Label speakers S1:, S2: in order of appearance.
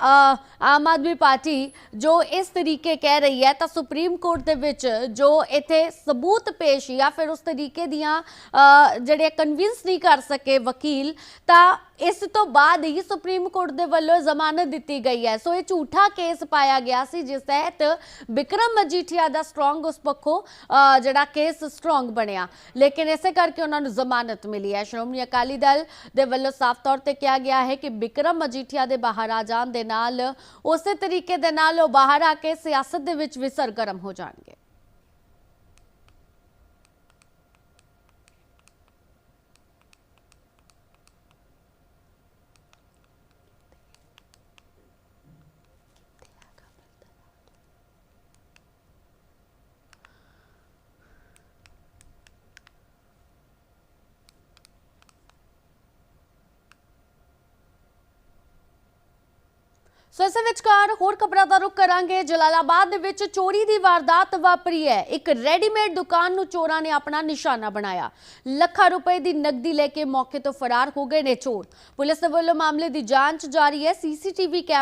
S1: Aam Aadmi party ਜੋ ਇਸ ਤਰੀਕੇ ਕਹਿ ਰਹੀ ਹੈ ਤਾਂ ਸੁਪਰੀਮ ਕੋਰਟ ਦੇ ਵਿੱਚ ਜੋ ਇੱਥੇ ਸਬੂਤ ਪੇਸ਼ ਜਾਂ ਫਿਰ ਉਸ ਤਰੀਕੇ ਦੀਆਂ ਜਿਹੜੇ ਕਨਵਿੰਸ ਨਹੀਂ ਕਰ ਸਕੇ ਵਕੀਲ, ਤਾਂ ਇਸ ਤੋਂ ਬਾਅਦ ਹੀ ਸੁਪਰੀਮ ਕੋਰਟ ਦੇ ਵੱਲੋਂ ਜ਼ਮਾਨਤ ਦਿੱਤੀ ਗਈ ਹੈ। ਸੋ ਇਹ ਝੂਠਾ ਕੇਸ ਪਾਇਆ ਗਿਆ ਸੀ, ਜਿਸ ਤਹਿਤ ਵਿਕਰਮ ਮਜੀਠੀਆ ਦਾ ਸਟਰੋਂਗ ਉਸ ਪੱਖੋਂ ਜਿਹੜਾ ਕੇਸ ਸਟਰੋਂਗ ਬਣਿਆ। ਲੇਕਿਨ ਇਸੇ ਕਰਕੇ ਉਹਨਾਂ ਨੂੰ ਜ਼ਮਾਨਤ ਮਿਲੀ ਹੈ। ਸ਼੍ਰੋਮਣੀ ਅਕਾਲੀ ਦਲ ਦੇ ਵੱਲੋਂ ਸਾਫ਼ ਤੌਰ ਤੇ ਕਿਹਾ ਗਿਆ ਹੈ ਕਿ ਵਿਕਰਮ ਮਜੀਠੀਆ ਦੇ ਬਾਹਰ ਆ ਜਾਣ ਦੇ ਨਾਲ, ਉਸੇ ਤਰੀਕੇ ਦੇ ਨਾਲ ਉਹ ਬਾਹਰ ਆ ਕੇ ਸਿਆਸਤ ਦੇ ਵਿੱਚ ਵੀ ਸਰਗਰਮ ਹੋ ਜਾਣਗੇ। ਸੋ ਇਸ ਵਿਚਕਾਰ ਹੋਰ ਖਬਰਾਂ ਦਾ ਰੁਖ ਕਰਾਂਗੇ। ਜਲਾਲਾਬਾਦ ਦੇ ਵਿੱਚ ਚੋਰੀ ਦੀ ਵਾਰਦਾਤ ਵਾਪਰੀ ਹੈ। ਇੱਕ ਰੈਡੀਮੇਡ ਦੁਕਾਨ ਨੂੰ ਚੋਰਾਂ ਨੇ ਆਪਣਾ ਨਿਸ਼ਾਨਾ ਬਣਾਇਆ। ਲੱਖਾਂ ਰੁਪਏ ਦੀ ਨਕਦੀ ਲੈ ਕੇ ਮੌਕੇ ਤੋਂ ਫਰਾਰ ਹੋ ਗਏ ਨੇ ਚੋਰ। ਪੁਲਿਸ ਵੱਲੋਂ ਮਾਮਲੇ ਦੀ ਜਾਂਚ ਜਾਰੀ ਹੈ। ਸੀਸੀਟੀਵੀ ਕੈਮ